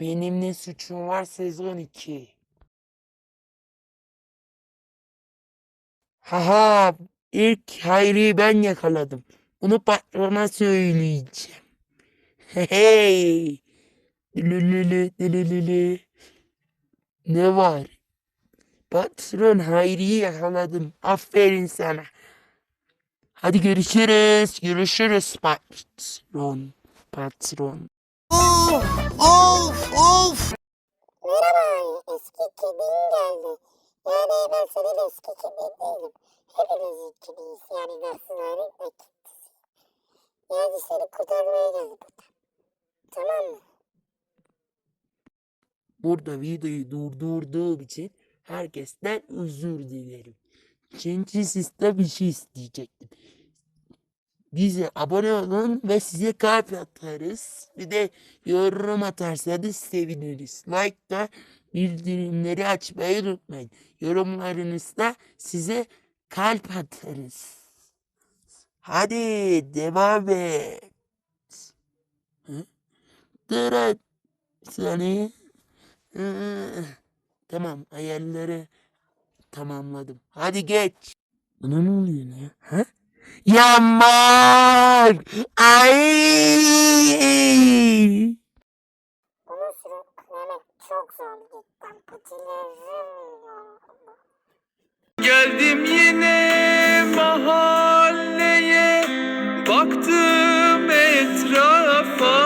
Ne suçum var sezon 2. Haha ilk Hayri'yi ben yakaladım. Bunu patrona söyleyeceğim. Hey. Lülülü, lülülü. Ne var? Patron Hayri'yi yakaladım. Aferin sana. Hadi görüşürüz. Görüşürüz patron. Patron. Of of. Merhaba, eski kedin geldi. Yani ben senin eski kedin değilim. Hepimiz kediyiz yani dostların ve kedisi. Yani seni kurtarmaya geldim. Tamam mı? Burada videoyu durdurduğum için herkesten özür dilerim. Çünkü sizden bir şey isteyecektim. Bize abone olun ve size kalp atarız. Bir de yorum atarsanız seviniriz. Like da bildirimleri açmayı unutmayın. Yorumlarınızda size kalp atarız. Hadi devam et. Saniye. Hı, Tamam ayarları tamamladım. Hadi geç. Buna ne oluyor ne? Ha? Yağmur! Ay! Bunu sürüklemek çok zor cidden. Patilerim. Geldim yine mahalleye Baktım etrafa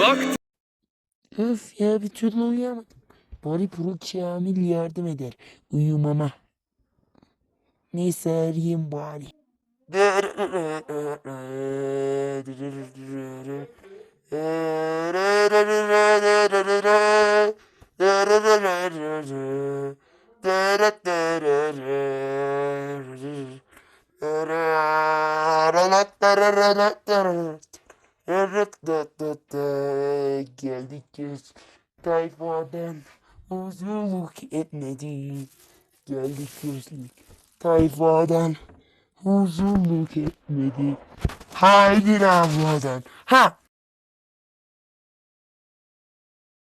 Baktım Öf ya bir türlü uyuyamadım. Bari Pro Kamil yardım eder uyumama. Neyse arayayım bari. Geldik göz tayfadan huzurluk etmedi. Geldik gözlük tayfadan huzurluk etmedi. Haydi abladan. Ha